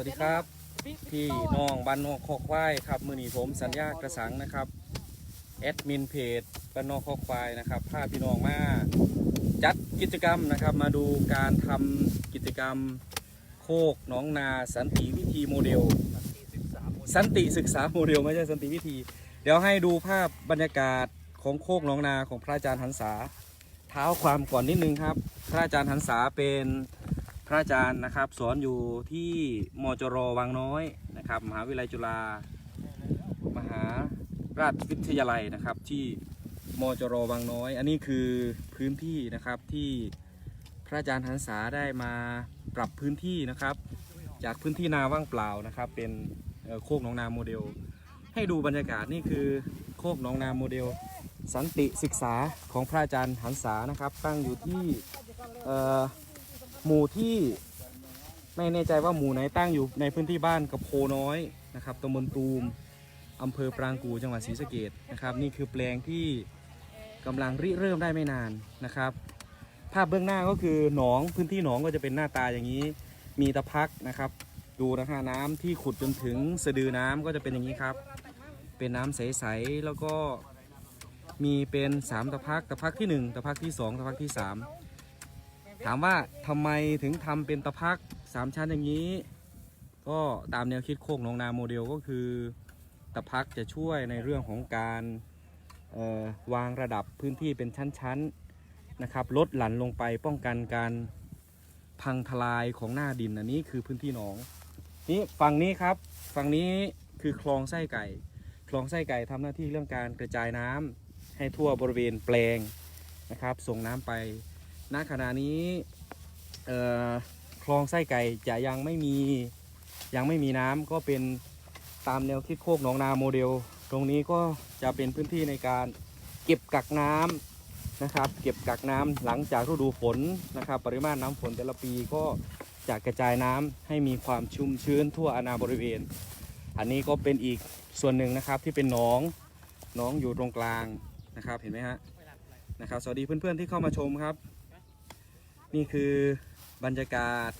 วัสดีครับ พี่น้องบ้านนอกคอกควายครับ มือหนีผมสัญญากระสังนะครับแอดมินเพจบ้านนอกคอกควายนะครับพาพี่น้องมาจัดกิจกรรมนะครับ มาดูการทำกิจกรรมโคกน้องนาสันติวิธีโมเดล สันติศึกษาโมเดลไม่ใช่สันติวิธี เดี๋ยวให้ดูภาพบรรยากาศของโคกน้องนาของพระอาจารย์หันษา เท้าความก่อนนิดนึงครับ พระอาจารย์หันษาเป็น พระอาจารย์นะครับ สอนอยู่ที่มจรวังน้อยนะครับ มหาวิทยาลัยจุฬามหาราชวิทยาลัยนะครับ ที่มจรวังน้อย อันนี้คือพื้นที่นะครับที่พระอาจารย์หันษาได้มาปรับพื้นที่นะครับ จากพื้นที่นาว่างเปล่านะครับ เป็นโคกหนองนาโมเดล ให้ดูบรรยากาศนี่คือโคกหนองนาโมเดล สันติศึกษาของพระอาจารย์หันษานะครับ ตั้งอยู่ที่เอ่อ หมู่ที่ไม่แน่ใจว่าหมู่ไหนตั้งอยู่ในพื้นที่บ้านกับโพน้อยนะครับตำบลตูมอำเภอปรางกูจังหวัดศรีสะเกดนะครับ นี่คือแปลงที่กำลังริเริ่มได้ไม่นานนะครับ ภาพเบื้องหน้าก็คือหนองพื้นที่หนองก็จะเป็นหน้าตาอย่างนี้ มีตะพักนะครับ ดูนะฮะน้ำที่ขุดจนถึงสะดือน้ำก็จะเป็นอย่างนี้ครับ เป็นน้ำใสๆแล้วก็มีเป็นสามตะพักตะพักที่หนึ่งตะพักที่สองตะพักที่สาม ถามว่าทำไมถึงทำเป็นตะพักสามชั้นอย่างนี้ ก็ตามแนวคิดโคกหนองนาโมเดลก็คือตะพักจะช่วยในเรื่องของการวางระดับพื้นที่เป็นชั้นๆนะครับลดหลั่นลงไปป้องกันการพังทลายของหน้าดินอันนี้คือพื้นที่หนอง นี่ฝั่งนี้ครับฝั่งนี้คือคลองไส้ไก่ คลองไส้ไก่ทำหน้าที่เรื่องการกระจายน้ำให้ทั่วบริเวณแปลงนะครับ ส่งน้ำไป ณขณะนี้คลองไส้ไก่จะยังไม่มียังไม่มีน้ำก็เป็นตามแนวคิดโคกหนองนาโมเดล ตรงนี้ก็จะเป็นพื้นที่ในการเก็บกักน้ำนะครับ เก็บกักน้ำหลังจากฤดูฝนนะครับ ปริมาณน้ำฝนแต่ละปีก็จะกระจายน้ำให้มีความชุ่มชื้นทั่วอาณาบริเวณ อันนี้ก็เป็นอีกส่วนหนึ่งนะครับที่เป็นหนองหนองอยู่ตรงกลางนะครับเห็นไหมฮะนะครับ สวัสดีเพื่อนๆที่เข้ามาชมครับ นี่คือบรรยากาศ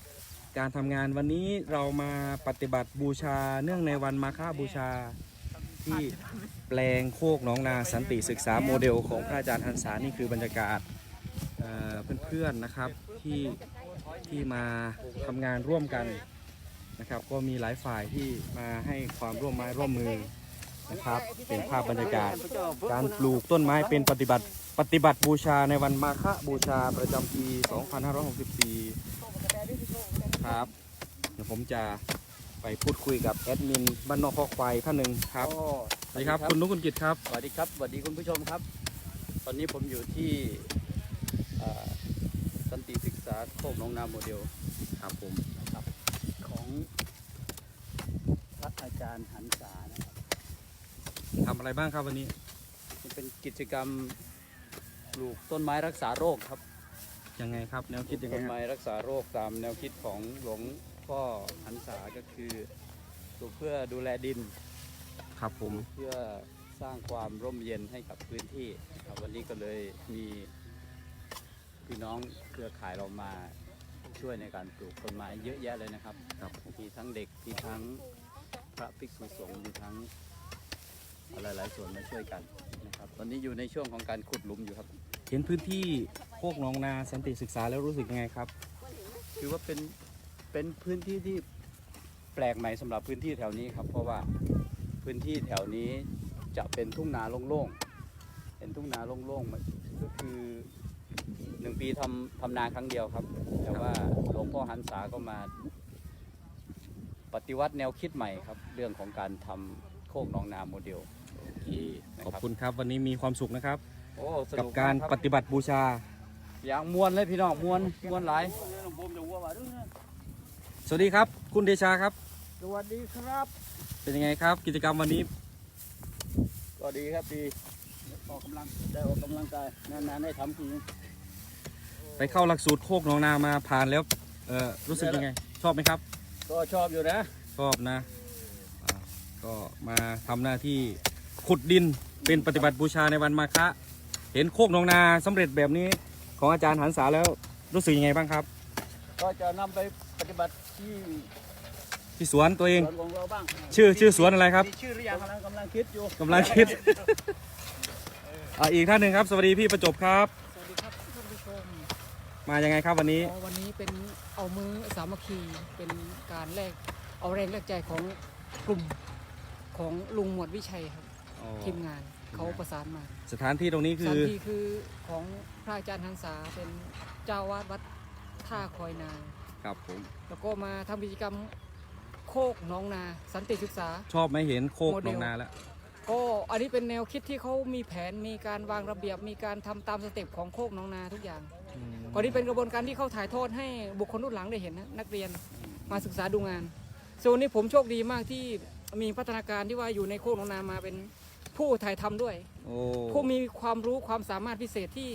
การทำงานวันนี้เรามาปฏิบัติบูชาเนื่องในวันมาฆบูชา ที่แปลงโคกหน้องนาสันติศึกษาโมเดลของพระอาจารย์ฮันสานี่คือบรรยากาศเอ่อเพื่อนๆนะครับที่ที่มาทำงานร่วมกันนะครับ ก็มีหลายฝ่ายที่มาให้ความร่วมไม้ร่วมมือนะครับ เป็นภาพบรรยากาศ การปลูกต้นไม้เป็นปฏิบัติ ปฏิบัติบูชาในวันมาฆบูชาประจำปี 2564 ครับเดี๋ยวผมจะไปพูดคุยกับแอดมินบ้านนอกคอกควายท่านหนึ่งครับโอ้สวัสดีครับคุณนุกคุณกิตครับ สวัสดีครับสวัสดีคุณผู้ชมครับ ตอนนี้ผมอยู่ที่เอ่อสันติศึกษาโคกหนองนาโมเดลครับผมนะครับของพระอาจารย์หันษานะครับทำอะไรบ้างครับวันนี้ มันเป็นกิจกรรม ปลูกต้นไม้รักษาโรคครับยังไงครับ แนวคิดยังไงต้นฮะ ไม้รักษาโรคตามแนวคิดของหลวงพ่อหันษาก็คือปลูกเพื่อดูแลดิน ครับผม เพื่อสร้างความร่มเย็นให้กับพื้นที่ครับวันนี้ก็เลยมีพี่น้องเครือข่ายเรามาช่วยในการปลูกต้นไม้เยอะแยะเลยนะครับครับ มีทั้งเด็กมีทั้งพระภิกษุสงฆ์มีทั้งหลายๆส่วนมาช่วยกันนะครับ ตอนนี้อยู่ในช่วงของการขุดหลุมอยู่ครับ เห็นพื้นที่โคกหนองนาสันติศึกษาแล้วรู้สึกยังไงครับคือว่าเป็นเป็นพื้นที่ที่แปลกใหม่สำหรับพื้นที่แถวนี้ครับ เพราะว่าพื้นที่แถวนี้จะเป็นทุ่งนาโล่งๆเป็นทุ่งนาโล่งๆมันก็คือหนึ่งปีทำทำนาครั้งเดียวครับ แต่ว่าหลวงพ่อหันษาก็มา ปฏิวัติแนวคิดใหม่ครับ เรื่องของการทำโคกหนองนาโมเดล โอเคขอบคุณครับวันนี้มีความสุขนะครับ โอ้สกับนุการคปฏิบัติบูชา อย่างมวนเลยพี่น้องมวนมวนหลายสวัสดีครับ คุณเดชาครับ สวัสดีครับ เป็นยังไงครับ กิจกรรมวันนี้ก็ดีครับดีออกกำลังได้ออกกำลังกายนานๆได้ทำทีไปเข้าหลักสูตรโคกหนองนามาผ่านแล้วเอ่อรู้สึกยังไง ชอบไหมครับ ก็ชอบอยู่นะชอบนะอ่าก็มาทำหน้าที่ขุดดินเป็นปฏิบัติบูชาในวันมาฆะ เห็นโคกหนองนาสำเร็จแบบนี้ของอาจารย์หันษาแล้วรู้สึกยังไงบ้างครับ ก็จะนำไปปฏิบัติที่พี่สวนตัวเอง สวนของเราบ้างชื่อชื่อสวนอะไรครับมีชื่อหรือยังกำลังกำลังคิดอยู่กำลังคิดอะอีกท่านหนึ่งครับ สวัสดีพี่ประจบครับ สวัสดีครับท่านผู้ชมมายังไงครับวันนี้อ๋อวันนี้เป็นเอามือสามัคคีเป็นการแลกเอาแรงแลกใจของกลุ่มของลุงหมวดวิชัยครับ ทีมงาน เขาประสานมาสถานที่ตรงนี้สคืถานอที่คือของพระอาจารย์หันษาเป็นเจ้าวาดวัดท่าคอยนางครับผม แล้วก็มาทำกิจกรรมโคกหน้องนา สันติศึกษา ชอบไหมเห็นโคกโมหเดนลองนาแล้ว ก็อันนี้เป็นแนวคิดที่เขามีแผนมีการวางระเบียบมีการทำตามสเต็ปของโคกหน้องนาทุกอย่างก่อนนี้เป็นกระบวนการที่เขาถ่ายทอดให้บุคคลรุ่นหลังได้เห็นนะนักเรียนมาศึกษาดูงานส่วนนี้ผมโชคดีมากที่มีพัฒนาการที่ว่าอยู่ในโคกหนองนามาเป็น ผู้ถ่ายทำด้วย โอ้ผู้มีความรู้ความสามารถพิเศษที่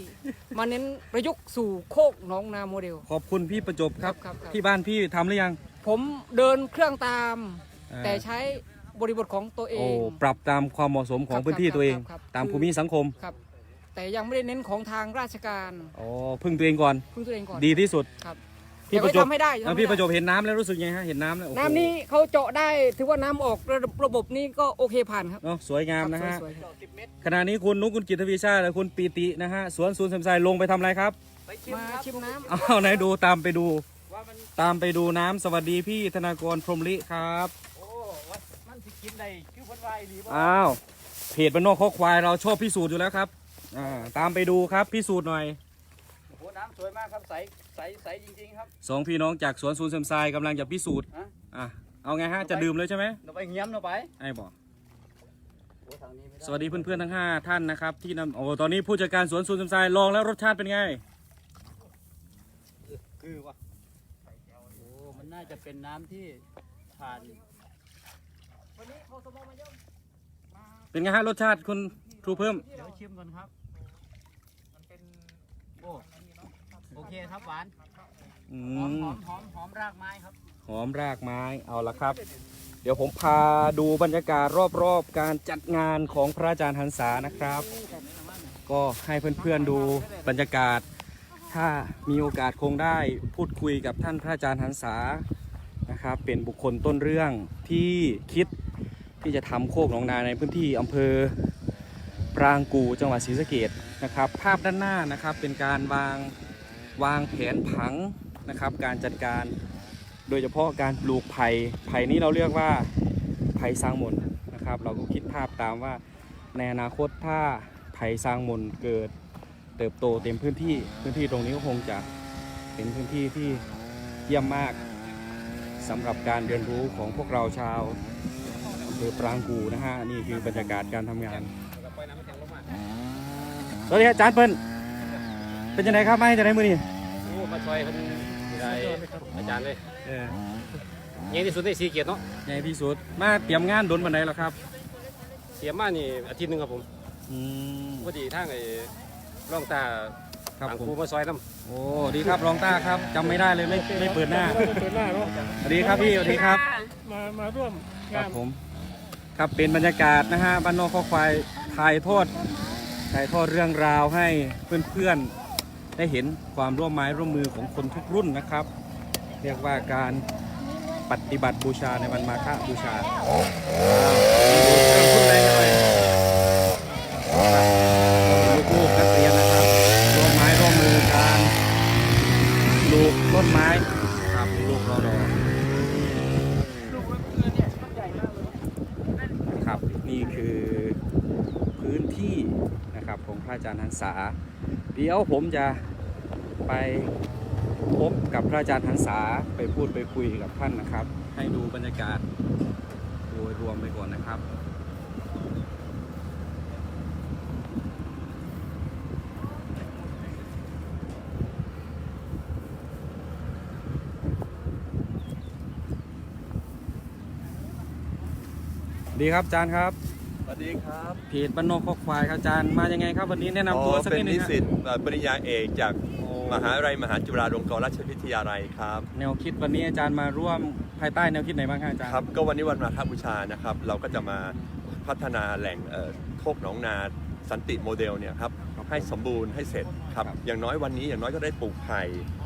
มาเน้นประยุกต์สู่โคกหนองนาโมเดล ขอบคุณพี่ประจบครับ ครับครับ ที่บ้านพี่ทำหรือยังผมเดินเครื่องตาม อ่าแต่ใช้บริบทของตัวเอโอ้ง ปรับตามความเหมาะสมของครับพื้นที่ตัวเอง ครับครับตามคือภูมิสังคมครับ แต่ยังไม่ได้เน้นของทางราชการอ๋อพึ่งตัวเองก่อน พึ่งตัวเองก่อนดีที่สุด ครับ พี่เดี๋ยวประจบไว้ทำให้ได้ อะทำให้พี่ได้ประจบเห็นน้ำแล้วรู้สึกยังไงฮะเห็นน้ำแล้วโอ้โหน้ำนี้เขาเจาะได้ถือว่าน้ำออกระบบระบบนี้ก็โอเคผ่านครับเนาะสวยงามนะฮะ สวยๆครับขณะนี้คุณนุกคุณกิตวิชาและคุณปีตินะฮะสวนศูนย์สมไซลงไปทำอะไรครับไปชิมมาครับชิมน้ำอ้าวไหนดูตามไปดูว่ามันตามไปดูน้ำสวัสดีพี่ธนากรพรหมลิครับโอ้ว่ามันสิกินได้คือคนไรหรือว่าอ้าวเพจบ้านนอกข้อควายเราชอบพิสูจน์อยู่แล้วครับอ่าตามไปดูครับพิสูจน์หน่อยโอ้โหน้ำ สวยมากครับใสใสใสจริงๆครับ สองพี่น้องจากสวนศูนย์เซมไซกำลังจะพิสูจน์ฮะ อะเอาไงฮะจะดื่มเลยใช่ไหมเราไปเงี้ยมเราไปไอ้บอก โอ้ทางนี้ไม่ไสวัสดีเพื่อนๆทั้ง 5 ท่านนะครับที่นำโอ้ตอนนี้ผู้จัดการสวนศูนย์เซมไซลองแล้วรสชาติเป็นไง คือวะโอ้มันน่าจะเป็นน้ำที่ผ่านวันนี้พอสมมาเยอะเป็นไงฮะรสชาติคุณครูเพิ่มเดี๋ยวชิมก่อนครับมันเป็นโอ้โอ เคครับหวานอืหอมมหอมหอมหอมรากไม้ครับ หอมรากไม้เอาละครับ เดี๋ยวผมพาดูบรรยากาศรอบๆ การจัดงานของพระอาจารย์หันษานะครับ ก็ให้เพื่อนๆดูบรรยากาศ ถ้ามีโอกาสคงได้พูดคุยกับท่านพระอาจารย์หันษานะครับ เป็นบุคคลต้นเรื่องที่คิดที่จะทำโคกหนองนาในพื้นที่อำเภอปรางกูจังหวัดศรีสะเกดนะครับ ภาพด้านหน้านะครับเป็นการวาง วางแผนผังนะครับ การจัดการโดยเฉพาะการปลูกไผ่ไผ่นี้เราเรียกว่าไผ่สร้างมนนะครับ เราก็คิดภาพตามว่าในอนาคตถ้าไผ่สร้างมนเกิดเติบโตเต็มพื้นที่พื้นที่ตรงนี้ก็คงจะเป็นพื้นที่ที่เยี่ยมมากสำหรับการเรียนรู้ของพวกเราชาวอำเภอปรางกูนะฮะนี่คือบรรยากาศการทำงานสวัสดีครับอาจารย์เปิ้ลเป็นยังไงครับไม่จะได้มือนี่ มาซอยคนได้อาจารย์เลยเออใหญ่ที่สุดในสีเกียรติเนาะใหญ่ที่สุดมาเตรียมงานโดนบันไดแล้วครับเสียมานี่อาทิตย์หนึงครับผมอืมพอดีทางไอ้ร่องตาครับทางผครูมมาซอยน้โอ้ดีครับรองต้าครับจำไม่ได้เลยไม่ไม่เปิดหน้าสวัสดีครับพี่สวัสดีครับ มามาร่วมครังาบนผมครับเป็นบรรยากาศนะฮะบ้านนอกข้อควายถ่ายทอดถ่ายทอดเรื่องราวให้เพื่อนๆ ได้เห็นความร่วมไม้ร่วมมือของคนทุกรุ่นนะครับ เรียกว่าการปฏิบัติบูชาในวันมาฆบูชาพูดอะไรกันเลยลูกๆนักเรียนนะครับร่วมไม้ร่วมมือการปลูกต้นไม้ครับลูกรอรอครับนี่คือพื้นที่นะครับของพระอาจารย์หันษา เดี๋ยวผมจะไปพบกับพระอาจารย์หันษาไปพูดไปคุยกับท่านนะครับ ให้ดูบรรยากาศโดยรวมไปก่อนนะครับดีครับอาจารย์ครับ ดีครับเพจบ้านนอกข้อควายครับอาจารย์มายังไงครับวันนี้แนะนำตัวอ๋อสักเป็นินดนึนิงฮะสิตเอ่อปริญญาเอกจากโอ้มหาวิทยาลัยมหาจุฬาลงกรณราชวิทยาลัยครับ แนวคิดวันนี้อาจารย์มาร่วมภายใต้แนวคิดไหนบ้างครับอาจารย์ครับก็วันนี้วันมาฆบูชานะครับ เราก็จะมาพัฒนาแหล่งเอ่อโคกหนองนาสันติโมเดลเนี่ยครับ ให้สมบูรณ์ให้เสร็จครับครับอย่างน้อยวันนี้อย่างน้อยก็ได้ปลูกไผ่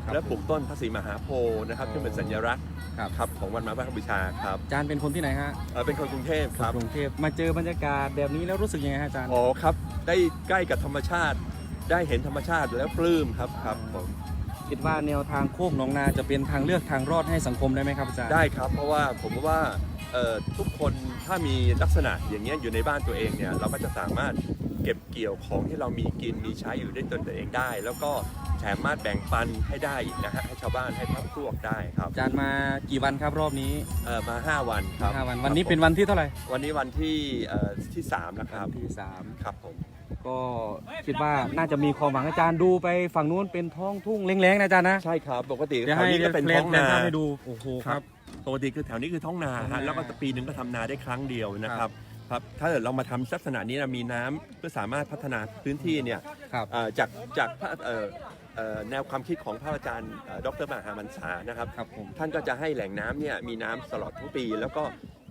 ครับและปลูกต้นพระศรีมหาโพธิ์นะครับอ๋อที่งเป็นสัญลักษณ์ครับ ครับของวันมาฆบูชาครับอาจารย์เป็นคนที่ไหนฮะเอ่อเป็นคนกรุงเทพครับ กรุงเทพมาเจอบรรยากาศแบบนี้แล้วรู้สึกยังไงฮะอาจารย์ อ๋อครับ ได้ใกล้กับธรรมชาติ ได้เห็นธรรมชาติแล้วปลื้มครับครับผมคิดว่าแนวทางโคกหนองนาจะเป็นทางเลือกทางรอดให้สังคมได้ไหมครับอาจารย์ ได้ครับ เพราะว่าผมว่าเอ่อทุกคนถ้ามีลักษณะอย่างเงี้ยอยู่ในบ้านตัวเองเนี่ยเราก็จะสามารถ เก็บเกี่ยวของที่เรามีกินมีใช้อยู่ด้วยตนตัวเองได้ แล้วก็สามารถแบ่งปันให้ได้อีกนะฮะให้ชาวบ้านให้พักพวกได้ครับอาจารย์มากี่วันครับรอบนี้เอ่อมา 5 วันครับห้าวันวันนี้เป็นวันที่เท่าไหร่วันนี้วันที่เอ่อที่3แล้วครับวันที่สามครับผม ก็คิดว่าน่าจะมีความหวังอาจารย์ดูไปฝั่งนู้นเป็นท้องทุ่งเล้งๆนะอาจารย์นะใช่ครับ ปกติเดี๋ยวแถวให้นี้ก็เป็นแพลท้องนาแพลภาพให้ดูโอ้โหครับ ปกติคือแถวนี้คือท้องนาท้องนาฮะแล้วก็ปีหนึ่งก็ทำนาได้ครั้งเดียวนะครับ ครับถ้าเกิดเรามาทำลักษณะนี้นะมีน้ำเพื่อสามารถพัฒนาพื้นที่เนี่ยครับเอ่อจากจากพระเอ่อเอ่อแนวความคิดของพระอาจารย์เอ่อดรมหามันษานะครับ ครับผม ท่านก็จะให้แหล่งน้ำเนี่ยมีน้ำตลอดทั้งปี แล้วก็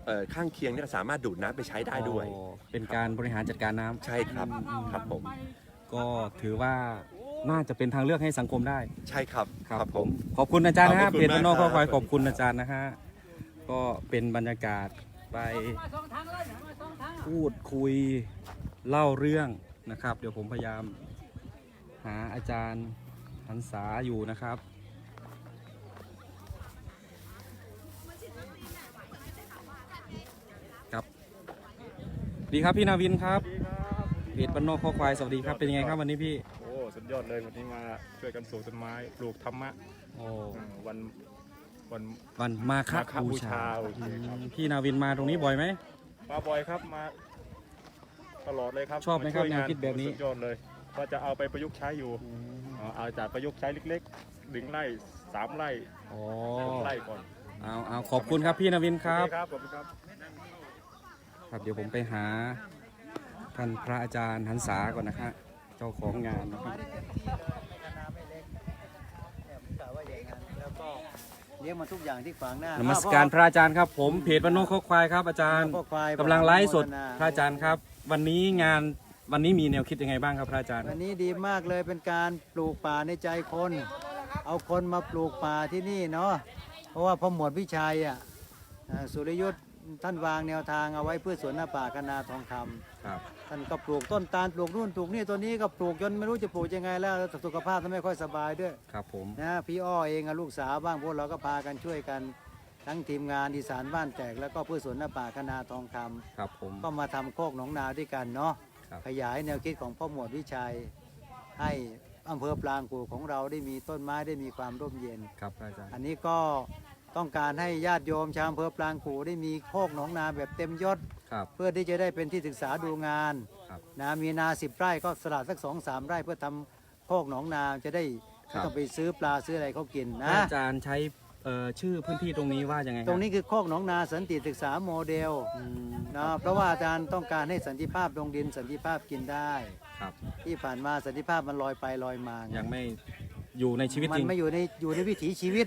เอ่อข้างเคียงเนี่ยสามารถดูดน้ำไปใช้ได้ด้วย อ๋อเป็นการบริหารจัดการน้ำใช่ครับอืมครับผมก็ถือว่าน่าจะเป็นทางเลือกให้สังคมได้ ใช่ครับผมขอบคุณอาจารย์นะขฮะอบคุณเพจบ้านนอกมากข้อควายครับ ขอบคุณอาจารย์นะฮะ ก็เป็นบรรยากาศไป พูดคุยเล่าเรื่องนะครับ เดี๋ยวผมพยายามหาอาจารย์หันษาอยู่นะครับ ครับ ดีครับพี่นาวินครับเพจบ้านนอกข้อควายสวัสดีครับ เป็นยังไงครับวันนี้พี่ โอ้สุดยอดเลยวันนี้มาช่วยกันปลูกต้นไม้ปลูกธรรมะโอ้อ่าวันวันวันมาฆมาฆบูบูชาชาโอเคครับอืมพี่นาวินมาตรงนี้บ่อยไหม มาบ่อยครับมาตลอดเลยครับชอบไหมครับาช่วยงาแนวคิดแบบนี้ สุดยอดเลยว่าจะเอาไปประยุกต์ใช้อยู่อ่าเอาจากประยุกต์ใช้เล็กๆหนึ่งไร่สามไร่อ๋อหกไร่ก่อนเอาเอาขอบคุณครับพี่นาวินครับ โอเครับขอบคุณครับ ครับเดี๋ยวผมไปหาท่านพระอาจารย์หันษาก่อนนะฮะเจ้าของงานนะครับ เลี้ยงมาทุกอย่างที่ขวางหน้านนมัสการพระอาจารย์ครับ ผมเพจบ้านนอกข้อควายครับอาจารย์พ่อควายกำลังไลฟ์สดโฆษณาพระอาจารย์ครับ วันนี้งานวันนี้มีแนวคิดยังไงบ้างครับพระอาจารย์วันนี้ดีมากเลยเป็นการปลูกป่าในใจคน เอาคนมาปลูกป่าที่นี่เนาะเพราะว่าพ่อหมวดวิชัยอะอ่าสุริยุทธ์ ท่านวางแนวทางเอาไว้เพื่อสวนหน้าป่าคณาทองคำครับ ท่านก็ปลูกต้นตาลปลูกนู่นปลูกนี่ตัวนี้ก็ปลูกจนไม่รู้จะปลูกยังไงแล้วแล้วสุขภาพท่านไม่ค่อยสบายด้วยครับผมนะพี่อ้อเองอะลูกสาวบ้างพวกเราก็พากันช่วยกันทั้งทีมงานอีสานบ้านแตกแล้วก็เพื่อสวนหน้าป่าคณาทองคำครับผมก็มาทำโคกหนองนาด้วยกันเนาะครับขยายแนวคิดของพ่อหมวดวิชัย ให้อำเภอปรางกูของเราได้มีต้นไม้ได้มีความร่มเย็นครับพระอาจารย์อันนี้ก็ ต้องการให้ญาติโยมชาวอำเภอปรางกูได้มีโคกหนองนาแบบเต็มยศ ครับ เพื่อที่จะได้เป็นที่ศึกษาดูงานครับนะมีนาสิบไร่ก็สละสักสองสามไร่เพื่อทำโคกหนองนาจะได้ครับไม่ต้องไปซื้อปลาซื้ออะไรเขากินพนะระอาจารย์ใช้เอ่อชื่อพื้นที่ตรงนี้ว่ายังไงคบตรงนี้คือโคกหนองนาสันติศึกษาโมเดลอืมนะเพราะว่าอาจารย์ต้องการให้สันติภาพลงดินสันติภาพกินได้ ครับ ที่ผ่านมาสันติภาพมันลอยไปลอยมาไงยังไม่ อยู่ในชีวิตมัจริงไม่อยู่ในอยู่ในวิถีชีวิต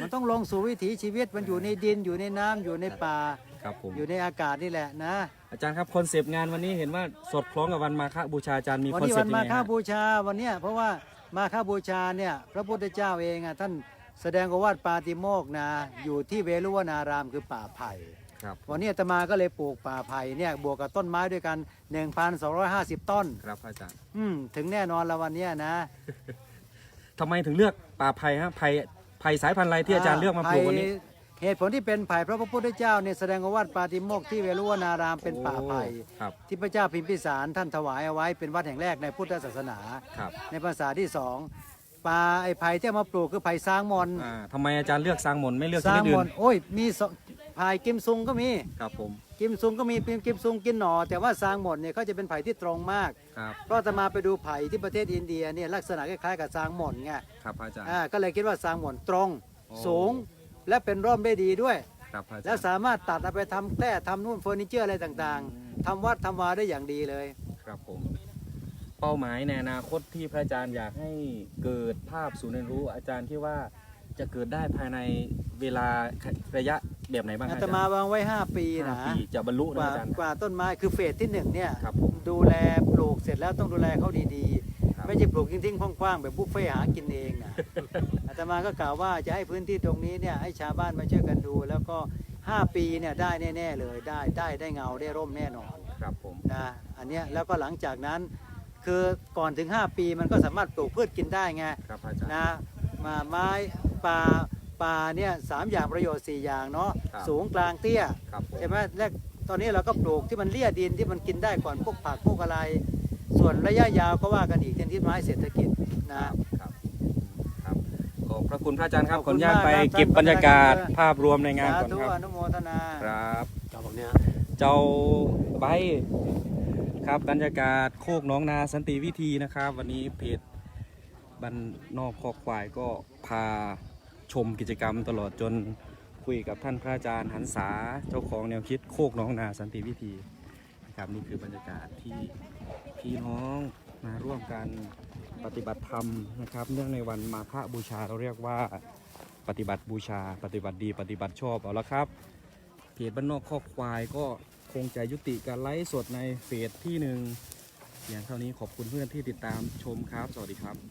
มันต้องลงสู่วิถีชีวิต มันอยู่ในดินอยู่ในน้ำอยู่ในป่า ครับผม อยู่ในอากาศนี่แหละนะอาจารย์ครับคอนเซปต์งานวันนี้เห็นว่าสอดคล้องกับวันมาฆบูชาอาจารย์มีวันคอนนี้เซปวันต์ยังมาไงฆฮะบูชาวันเนี้ยเพราะว่ามาฆบูชาเนี่ยพระพุทธเจ้าเองอะท่านแสดงโอวาทปาติโมกข์นะอยู่ที่เวรุวนารามคือป่าไผ่ ครับวันนี้อาตมาก็เลยปลูกป่าไผ่เนี่ยบวกกับต้นไม้ด้วยกัน 1,250 ต้น ครับพระอาจารย์ อืมถึงแน่นอนละวันเนี้ยนะ ทำไมถึงเลือกป่าไผ่ฮะไผ่ไผ่สายพันธุ์อะไรที่อาจารย์เลือกมาปลูกวันนี้ ไผ่เหตุผลที่เป็นไผ่เพราะพระพุทธเจ้าเนี่ยแสดงโอวาทปาติโมกข์ที่เวรุวนารามเป็นป่าไผ่โอ้ครับที่พระเจ้าพิมพิสารท่านถวายเอาไว้เป็นวัดแห่งแรกในพุทธศาสนา ครับ ในภาษาที่สองป่าไอ้ไผ่ที่เอามาปลูกคือไผ่ซางมอนอ่าทำไมอาจารย์เลือกสร้างหมนไม่เลือกชซานิงดอื่มอนนโอ้ยมีสอง ไผ่กิมซุงก็มี ครับผม กิมซุงก็มีเป็นกิมซุงกินหนอ แต่ว่าซางหมอนเนี่ยเขาจะเป็นไผ่ที่ตรงมาก ครับเพราะอาตมาไปดูไผ่ที่ประเทศอินเดียเนี่ยลักษณะคล้ายๆกับซางหมอนไงครับพระอาจารย์ อ่าก็เลยคิดว่าซางหมอนตรง โอ้ สูง และเป็นร่มได้ดีด้วย ครับพระอาจารย์แล้วสามารถตัดเอาไปทำแคร่ทำนู่นเฟอร์นิเจอร์อะไรต่างๆทำวัดทำวาได้อย่างดีเลย ครับผม เป้าหมายในอนาคตที่พระอาจารย์อยากให้เกิดภาพศูนย์เรียนรู้อาจารย์ที่ว่า จะเกิดได้ภายในเวลาระยะแบบไหนบ้างอาอาตจารย์มาวางไว้ 5 ปีห้านะปีจะบรรลุกนะว่าอาจารย์ กว่าต้นไม้คือเฟสที่หนึ่งเนี่ยครับผมดูแลปลูกเสร็จแล้วต้องดูแลเขาดีไม่ใช่ปลูกทิ้งๆคว้างๆแบบบุฟเฟ่ต์หากินเองนะ อาตมาก็กล่าวว่าจะให้พื้นที่ตรงนี้เนี่ยให้ชาวบ้านมาช่วยกันดู แล้วก็ 5 ปีเนี่ยได้แน่ๆเลยได้ได้ได้เงาได้ร่มแน่นอนครับผมนะอันเนี้ยแล้วก็หลังจากนั้น คือก่อนถึง 5 ปีมันก็สามารถปลูกพืชกินได้ไง ครับอาจารย์ นะมาไม้ ป่าป่าเนี่ยสามอย่างประโยชน์ 4 อย่างเนาะครับสูงกลางเตี้ยครับผม ใช่ไหมแรกตอนนี้เราก็ปลูกที่มันเลี่ยดินที่มันกินได้ก่อนพวกผักพวกอะไร ส่วนระยะยาวก็ว่ากันอีกเช่นที่ไม้เศรษฐกิจนะ ครับครับขอบพระคุณพระอาจารย์ครับขอบขอคุอณนุญาตไปมากครับเก็บบรรยากาศภาพรวมในงานสาก่อนธุครับอนุโมทนา ครับครับผมเนี่ยเจ้าใบครับบรรยากาศโคกหน้องนาสันติวิธีนะครับ วันนี้เพจบันนอกคอกควายก็พา ชมกิจกรรมตลอดจนคุยกับท่านพระอาจารย์หันษาเจ้าของแนวคิดโคกน้องนาสันติวิธีนะครับนี่คือบรรยากาศที่พี่น้องมาร่วมกันปฏิบัติธรรมนะครับ เนื่องในวันมาฆบูชาเราเรียกว่าปฏิบัติบูชา ปฏิบัติดี ปฏิบัติชอบเอาละครับเพจบ้านนอกคอควายก็คงจะยุติการไลฟ์สดในเฟสที่หนึ่งเพียงเท่านี้ขอบคุณเพื่อนที่ติดตามชมครับ สวัสดีครับ